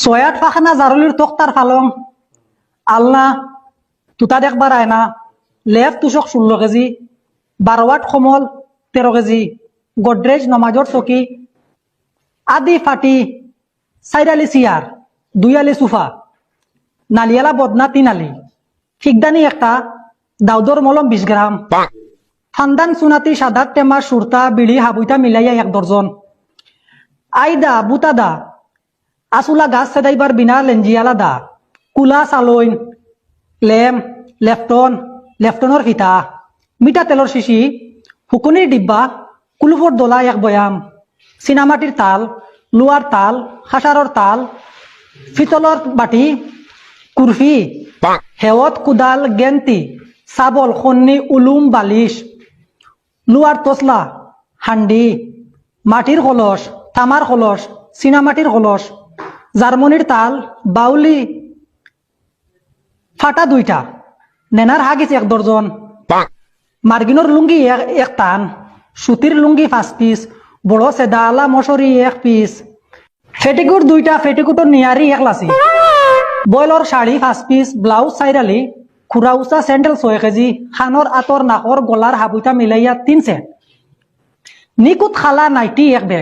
ছয়াত ফাখানা জারলির তক্তার ফালং। আলনা তুতা দেখবার আয়না লেফ তুষক ষোল্ল কেজি। বারোয়াট কমল তেরো কেজি। গডরেজ নমাজর চকী। আদি ফাটি চাইরালি চেয়ার দুই আলি সোফা নালিয়ালা বদনা তিন আলি ফিকদানি একটা দাউদর মলম বিশ গ্রাম ফান্দান সুনাতি সাদাত টেমা সুরতা বিড়ি হাবুইতা মিলাইয়া এক দর্জন আইদা বুতাদা আসুলা গাছ সেদাইবার বিনা লেঞ্জিয়ালা দা কুলা সালইন লেম লেফটন লেফটনের ফিতা মিঠা তেলর শিশি হুকুনির ডিব্বা কুলুফর দোলা এক বয়াম চিনামাটির তাল লোয়ার তাল খাসারর তাল ফিতলর বাটি কুরফি হেৱত কোদাল গেন্তি চাবল খন্নি উলুম বালিশ লোৱাৰ তছলা হান্ডি মাটিৰ কলচ তামাৰ কলচ চীনামাটিৰ কলচ জাৰ্মনীৰ তাল বাউলি ফাটা দুইটা। নেনার হাগিস এক দর্জন মার্গিনোর লুঙ্গি এক টান। সুতির লুঙ্গি পাঁচ পিস বড় সেদালা মশরি এক পিস ফেটিকুট দুইটা ফেটিকুটর নিয়ারি এক লাচি। বয়লর শাড়ি পাঁচ পিস ব্লাউজ চাইরালি খুরাউচা স্যান্ডেল ছয় কেজি। খানৰ আঁতৰ নাকৰ গলাৰ হাবুইটা মিলাইয়া তিন চেট নিকুত খালা নাইটি এক বেগ